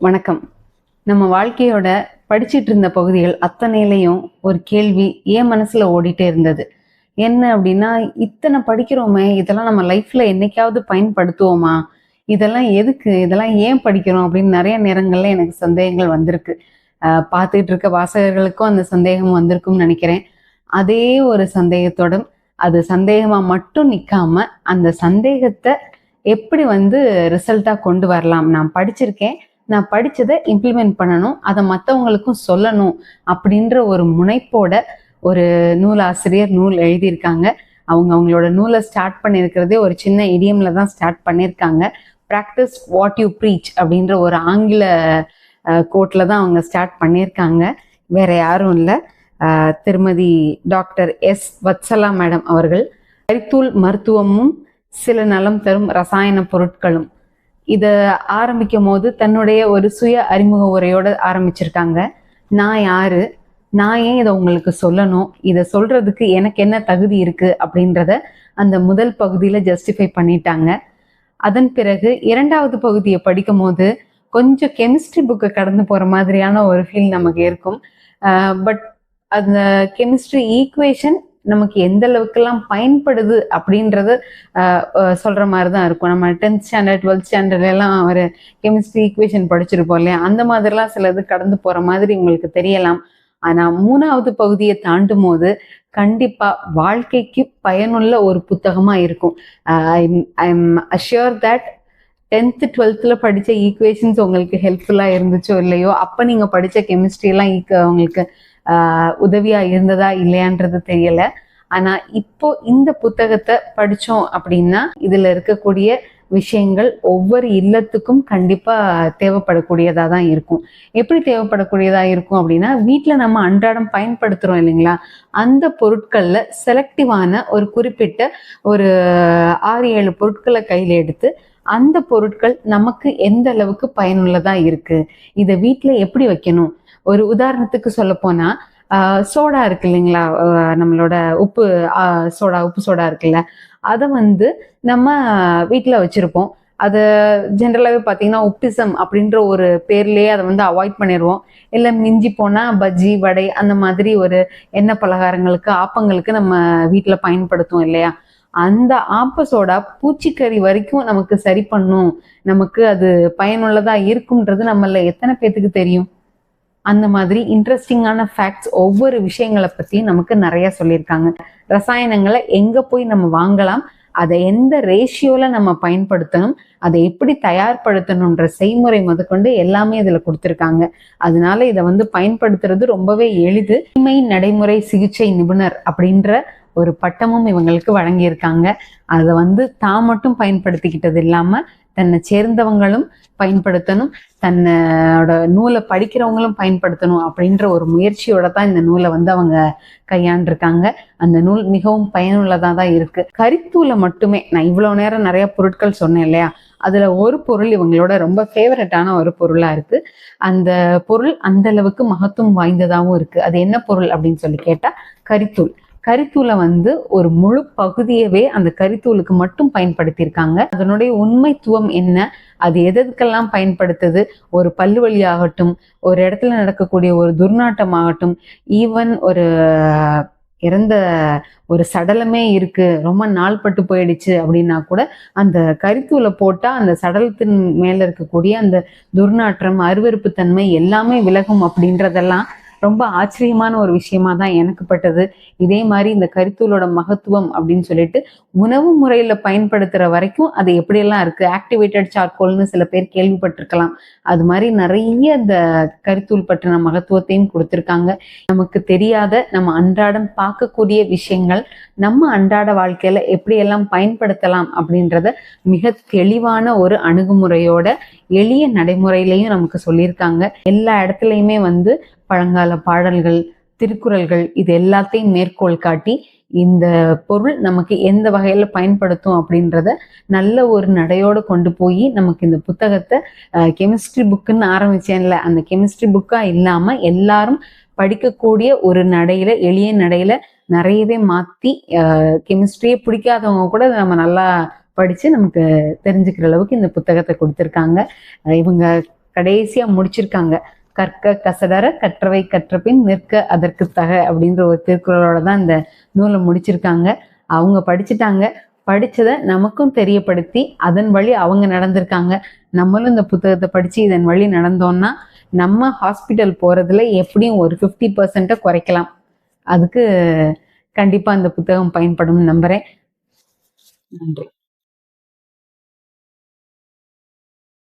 வணக்கம். நம்ம வாழ்க்கையோட படிச்சிட்டு இருந்த பகுதிகள் அத்தனையிலையும் ஒரு கேள்வி ஏன் மனசுல ஓடிட்டே இருந்தது. என்ன அப்படின்னா இத்தனை படிக்கிறோமே இதெல்லாம் நம்ம லைஃப்ல என்னைக்காவது பயன்படுத்துவோமா? இதெல்லாம் எதுக்கு? இதெல்லாம் ஏன் படிக்கிறோம்? அப்படின்னு நிறைய நேரங்கள்ல எனக்கு சந்தேகங்கள் வந்திருக்கு. ஆஹ் பார்த்துட்டு இருக்க வாசகர்களுக்கும் அந்த சந்தேகம் வந்திருக்கும்னு நினைக்கிறேன். அதே ஒரு சந்தேகத்தோடும் அது சந்தேகமா மட்டும் நிக்காம அந்த சந்தேகத்தை எப்படி வந்து ரிசல்ட்டா கொண்டு வரலாம்? நான் படிச்சிருக்கேன். நான் படித்ததை இம்ப்ளிமெண்ட் பண்ணணும் அதை மற்றவங்களுக்கும் சொல்லணும் அப்படின்ற ஒரு முனைப்போட ஒரு நூலாசிரியர் நூல் எழுதியிருக்காங்க. அவங்க அவங்களோட நூலை ஸ்டார்ட் பண்ணியிருக்கிறதே ஒரு சின்ன இடியம்ல தான் ஸ்டார்ட் பண்ணியிருக்காங்க. ப்ராக்டிஸ் வாட் யூ ப்ரீச் அப்படின்ற ஒரு ஆங்கில கோட்டில் தான் அவங்க ஸ்டார்ட் பண்ணியிருக்காங்க. வேற யாரும் இல்லை. திருமதி டாக்டர் எஸ் வத்சலா மேடம் அவர்கள். கரித்தூள் மருத்துவமும் சில நலம் தரும் ரசாயன பொருட்களும். இதை ஆரம்பிக்கும் போது தன்னுடைய ஒரு சுய அறிமுக உரையோட ஆரம்பிச்சிருக்காங்க. நான் யாரு? நான் ஏன் இதை உங்களுக்கு சொல்லணும்? இதை சொல்றதுக்கு எனக்கு என்ன தகுதி இருக்கு? அப்படின்றத அந்த முதல் பகுதியில ஜஸ்டிஃபை பண்ணிட்டாங்க. அதன் பிறகு இரண்டாவது பகுதியை படிக்கும் போது கொஞ்சம் கெமிஸ்ட்ரி புக்கை கடந்து போற மாதிரியான ஒரு ஃபீல் நமக்கு இருக்கும். பட் அந்த கெமிஸ்ட்ரி ஈக்குவேஷன் நமக்கு எந்த அளவுக்கெல்லாம் பயன்படுது அப்படின்றது ஆஹ் சொல்ற மாதிரி தான் இருக்கும். நம்ம டென்த் ஸ்டாண்டர்ட் டுவெல்த் ஸ்டாண்டர்ட் எல்லாம் ஒரு கெமிஸ்ட்ரி ஈக்குவேஷன் படிச்சிருப்போம் இல்லையா? அந்த மாதிரிலாம் சிலது கடந்து போற மாதிரி உங்களுக்கு தெரியலாம். ஆனா மூணாவது பகுதியை தாண்டும் போது கண்டிப்பா வாழ்க்கைக்கு பயனுள்ள ஒரு புத்தகமா இருக்கும். I am assure that tenth டுவெல்த்தில் படித்த ஈக்குவேஷன்ஸ் உங்களுக்கு ஹெல்ப்ஃபுல்லாக இருந்துச்சோ இல்லையோ அப்போ நீங்கள் படித்த கெமிஸ்ட்ரிலாம் ஈக்க உங்களுக்கு உதவியாக இருந்ததா இல்லையான்றது தெரியல. ஆனால் இப்போ இந்த புத்தகத்தை படித்தோம் அப்படின்னா இதில் இருக்கக்கூடிய விஷயங்கள் ஒவ்வொரு இல்லத்துக்கும் கண்டிப்பாக தேவைப்படக்கூடியதாக தான் இருக்கும். எப்படி தேவைப்படக்கூடியதாக இருக்கும் அப்படின்னா வீட்டில் நம்ம அன்றாடம் பயன்படுத்துகிறோம் இல்லைங்களா? அந்த பொருட்களில் செலக்டிவான ஒரு குறிப்பிட்ட ஒரு ஆறு ஏழு பொருட்களை கையில் எடுத்து அந்த பொருட்கள் நமக்கு எந்த அளவுக்கு பயனுள்ளதா இருக்கு? இதை வீட்டில் எப்படி வைக்கணும்? ஒரு உதாரணத்துக்கு சொல்ல போனா சோடா இருக்கு இல்லைங்களா? நம்மளோட உப்பு சோடா உப்பு சோடா இருக்குல்ல அதை வந்து நம்ம வீட்டில் வச்சிருப்போம். அதை ஜென்ரலாகவே பார்த்தீங்கன்னா உப்பிசம் அப்படின்ற ஒரு பேர்லேயே அதை வந்து அவாய்ட் பண்ணிடுவோம் இல்லை மிஞ்சி போனால் பஜ்ஜி வடை அந்த மாதிரி ஒரு எண்ணெய் பலகாரங்களுக்கு ஆப்பங்களுக்கு நம்ம வீட்டில் பயன்படுத்துவோம் இல்லையா? அந்த ஆப்ப சோடா பூச்சிக்கறி வரைக்கும் நமக்கு சரி பண்ணும். நமக்கு அது பயனுள்ளதா இருக்கும்ன்றது நம்மள எத்தனை பேத்துக்கு தெரியும்? அந்த மாதிரி இன்ட்ரெஸ்டிங்கான ஃபேக்ட்ஸ் ஒவ்வொரு விஷயங்களை பற்றியும் நமக்கு நிறைய சொல்லியிருக்காங்க. ரசாயனங்களை எங்கே போய் நம்ம வாங்கலாம் அதை எந்த ரேஷியோவில் நம்ம பயன்படுத்தணும் அதை எப்படி தயார்படுத்தணுன்ற செய்முறை முதற்கொண்டு எல்லாமே இதில் கொடுத்துருக்காங்க. அதனால இதை வந்து பயன்படுத்துறது ரொம்பவே எளிது. உண்மை நடைமுறை சிகிச்சை நிபுணர் அப்படின்ற ஒரு பட்டமும் இவங்களுக்கு வழங்கியிருக்காங்க. அதை வந்து தான் மட்டும் பயன்படுத்திக்கிட்டது இல்லாமல் தன்னை சேர்ந்தவங்களும் பயன்படுத்தணும் தன்னோட நூலை படிக்கிறவங்களும் பயன்படுத்தணும் அப்படின்ற ஒரு முயற்சியோட தான் இந்த நூலை வந்து அவங்க கையாண்டிருக்காங்க. அந்த நூல் மிகவும் பயனுள்ளதாக தான் இருக்கு. கரித்தூளை மட்டுமே நான் இவ்வளோ நேரம் நிறைய பொருட்கள் சொன்னேன் இல்லையா? அதில் ஒரு பொருள் இவங்களோட ரொம்ப ஃபேவரட்டான ஒரு பொருளாக இருக்கு. அந்த பொருள் அந்த அளவுக்கு மகத்துவம் வாய்ந்ததாகவும் இருக்கு. அது என்ன பொருள் அப்படின்னு சொல்லி கேட்டால் கரித்தூள். கரித்தூளை வந்து ஒரு முழு பகுதியவே அந்த கரித்தூளுக்கு மட்டும் பயன்படுத்தியிருக்காங்க. அதனுடைய உண்மைத்துவம் என்ன? அது எதற்கெல்லாம் பயன்படுத்துது? ஒரு பல்லுவலி ஆகட்டும் ஒரு இடத்துல நடக்கக்கூடிய ஒரு துர்நாட்டம் ஆகட்டும் ஈவன் ஒரு இறந்த ஒரு சடலமே இருக்கு ரொம்ப நாள்பட்டு போயிடுச்சு அப்படின்னா கூட அந்த கரித்தூளை போட்டா அந்த சடலத்தின் மேல இருக்கக்கூடிய அந்த துர்நாற்றம் அருவறுப்பு தன்மை எல்லாமே விலகும் அப்படின்றதெல்லாம் ரொம்ப ஆச்சரியமான ஒரு விஷயமா தான் எனக்கு பட்டது. இதே மாதிரி இந்த கரித்தூளோட மகத்துவம் அப்படின்னு சொல்லிட்டு உணவு முறையில பயன்படுத்துற வரைக்கும் அது எப்படியெல்லாம் இருக்கு? ஆக்டிவேட்டட் சார்கோல்னு சில பேர் கேள்விப்பட்டிருக்கலாம். அது மாதிரி நிறைய இந்த கரித்தூள் பற்றின மகத்துவத்தையும் கொடுத்துருக்காங்க. நமக்கு தெரியாத நம்ம அன்றாடம் பார்க்கக்கூடிய விஷயங்கள் நம்ம அன்றாட வாழ்க்கையில எப்படியெல்லாம் பயன்படுத்தலாம் அப்படின்றத மிக தெளிவான ஒரு அணுகுமுறையோட எளிய நடைமுறையிலையும் நமக்கு சொல்லியிருக்காங்க. எல்லா இடத்துலையுமே வந்து பழங்கால பாடல்கள் திருக்குறள்கள் இது எல்லாத்தையும் மேற்கோள் காட்டி இந்த பொருள் நமக்கு எந்த வகையில பயன்படுத்தும் அப்படின்றத நல்ல ஒரு நடையோட கொண்டு போய் நமக்கு இந்த புத்தகத்தை கெமிஸ்ட்ரி புக்குன்னு ஆரம்பிச்சேன்ல. அந்த கெமிஸ்ட்ரி புக்கா இல்லாம எல்லாரும் படிக்கக்கூடிய ஒரு நடையில எளிய நடையில நிறையவே மாத்தி கெமிஸ்ட்ரியே பிடிக்காதவங்க கூட நம்ம நல்லா படிச்சு நமக்கு தெரிஞ்சுக்கிற அளவுக்கு இந்த புத்தகத்தை கொடுத்துருக்காங்க. இவங்க கடைசியா முடிச்சிருக்காங்க. கற்க கசடர கற்றவை கற்றபின் நிற்க அதற்கு தக அப்படின்ற ஒரு திருக்குறளோட தான் இந்த நூலை முடிச்சிருக்காங்க. அவங்க படிச்சுட்டாங்க. படித்ததை நமக்கும் தெரியப்படுத்தி அதன் வழி அவங்க நடந்திருக்காங்க. நம்மளும் இந்த புத்தகத்தை படித்து இதன் வழி நடந்தோம்னா நம்ம ஹாஸ்பிட்டல் போகிறதுல எப்படியும் ஒரு ஃபிஃப்டி பர்சண்ட்டை குறைக்கலாம். அதுக்கு கண்டிப்பாக அந்த புத்தகம் பயன்படும் நம்புகிறேன் நன்றி.